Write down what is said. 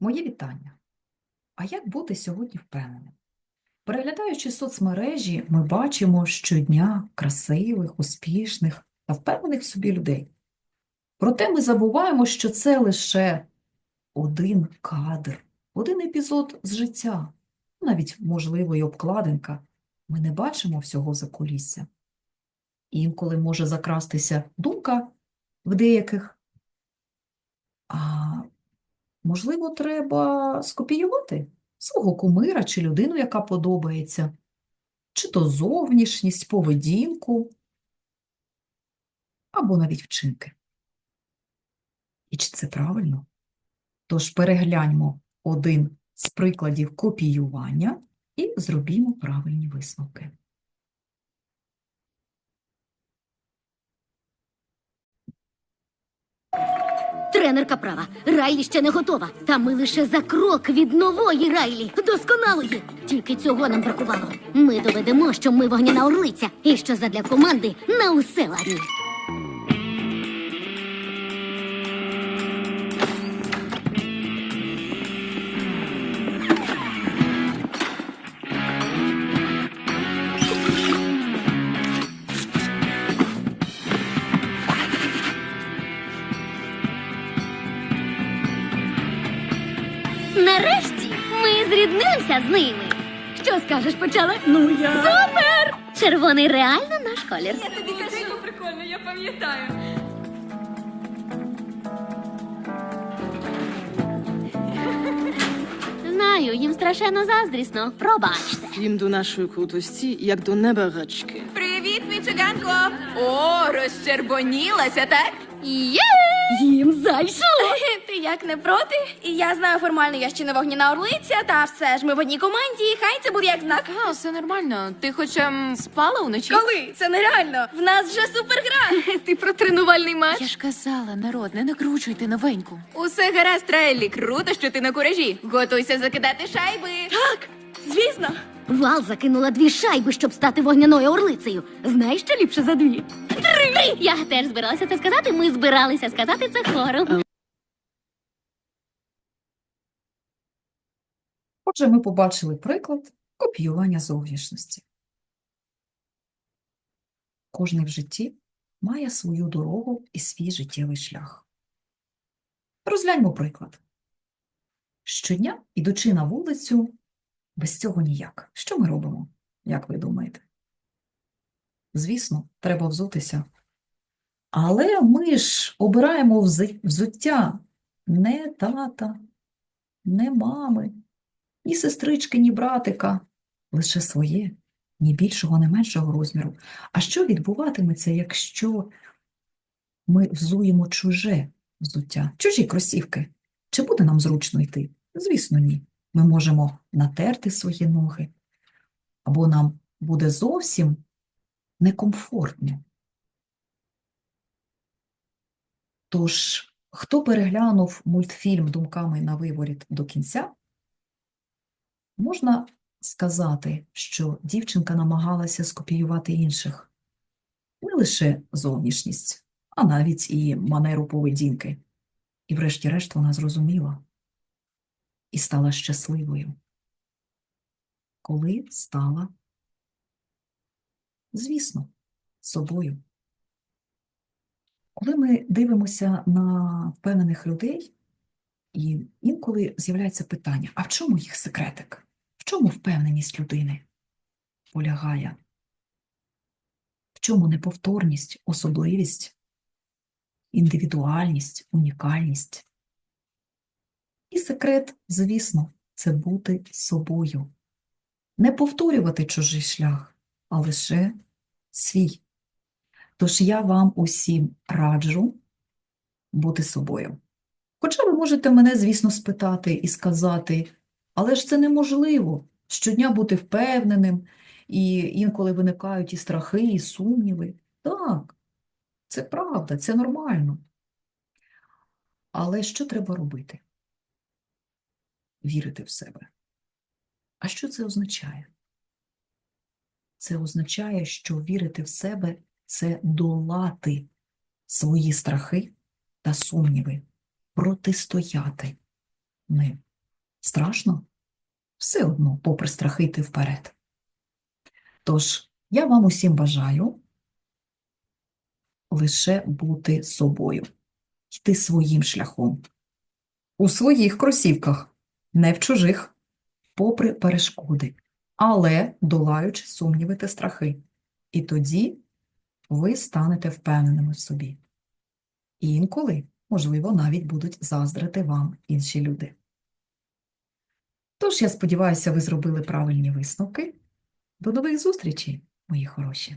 Мої вітання. А як бути сьогодні впевненим? Переглядаючи соцмережі, ми бачимо щодня красивих, успішних та впевнених в собі людей. Проте ми забуваємо, що це лише один кадр, один епізод з життя, навіть, можливо, і обкладинка. Ми не бачимо всього закулісся. Інколи може закрастися думка в деяких, можливо, треба скопіювати свого кумира чи людину, яка подобається, чи то зовнішність, поведінку, або навіть вчинки. І чи це правильно? Тож перегляньмо один з прикладів копіювання і зробімо правильні висновки. Тренерка права. Райлі ще не готова. Та ми лише за крок від нової Райлі, досконалої. Тільки цього нам бракувало. Ми доведемо, що ми вогняна орлиця, і що задля команди на усе ладні. Ми з ними. Що скажеш, почала? Ну я. Супер! Червоний реально наш колір. Я тобі кажу, прикольно, я пам'ятаю. Знаю, їм страшенно заздрісно. Пробачте. Їм до нашої крутості, як до неберечки. Привіт, Мічиганко! О, розчервонілася, так? Є! Їм зайшло! Ти як не проти? І я знаю формально, я ще не вогняна орлиця, та все ж ми в одній команді, і хай це буде як знак. А, все нормально. Ти хоч ем, спала уночі? Коли? Це нереально. В нас вже супергра. Ти про тренувальний матч? Я ж казала, народ, не накручуйте новеньку. Усе гаразд, Треллі. Круто, що ти на куражі. Готуйся закидати шайби. Так, звісно. Вал закинула дві шайби, щоб стати вогняною орлицею. Знаєш, що ліпше за дві? Три! Я теж збиралася це сказати. Ми збиралися сказати це хором. Отже, ми побачили приклад копіювання зовнішності. Кожний в житті має свою дорогу і свій життєвий шлях. Розгляньмо приклад. Щодня, ідучи на вулицю, без цього ніяк. Що ми робимо, як ви думаєте? Звісно, треба взутися. Але ми ж обираємо взуття не тата, не мами, ні сестрички, ні братика, лише своє, ні більшого, ні меншого розміру. А що відбуватиметься, якщо ми взуємо чуже взуття, чужі кросівки? Чи буде нам зручно йти? Звісно, ні. Ми можемо натерти свої ноги, або нам буде зовсім некомфортно. Тож, хто переглянув мультфільм думками на виворіт до кінця, Можна сказати, що дівчинка намагалася скопіювати інших не лише зовнішність, а навіть і манеру поведінки. І врешті-решт вона зрозуміла і стала щасливою, коли стала, звісно, собою. Коли ми дивимося на впевнених людей, і інколи з'являється питання: а в чому їх секретик? В чому впевненість людини полягає? В чому неповторність, особливість, індивідуальність, унікальність? І секрет, звісно, це бути собою. Не повторювати чужий шлях, а лише свій. Тож я вам усім раджу бути собою. Хоча ви можете мене, звісно, спитати і сказати, але ж це неможливо щодня бути впевненим, і інколи виникають і страхи, і сумніви. Так, це правда, це нормально. Але що треба робити? Вірити в себе. А що це означає? Це означає, що вірити в себе це долати свої страхи та сумніви, протистояти ним. страшно, все одно, попри страхи, йти вперед. Тож, я вам усім бажаю лише бути собою, йти своїм шляхом, у своїх кросівках, не в чужих, попри перешкоди, але долаючи сумніви та страхи. І тоді ви станете впевненими в собі. І інколи, можливо, навіть будуть заздрити вам інші люди. Тож, я сподіваюся, ви зробили правильні висновки. До нових зустрічей, мої хороші!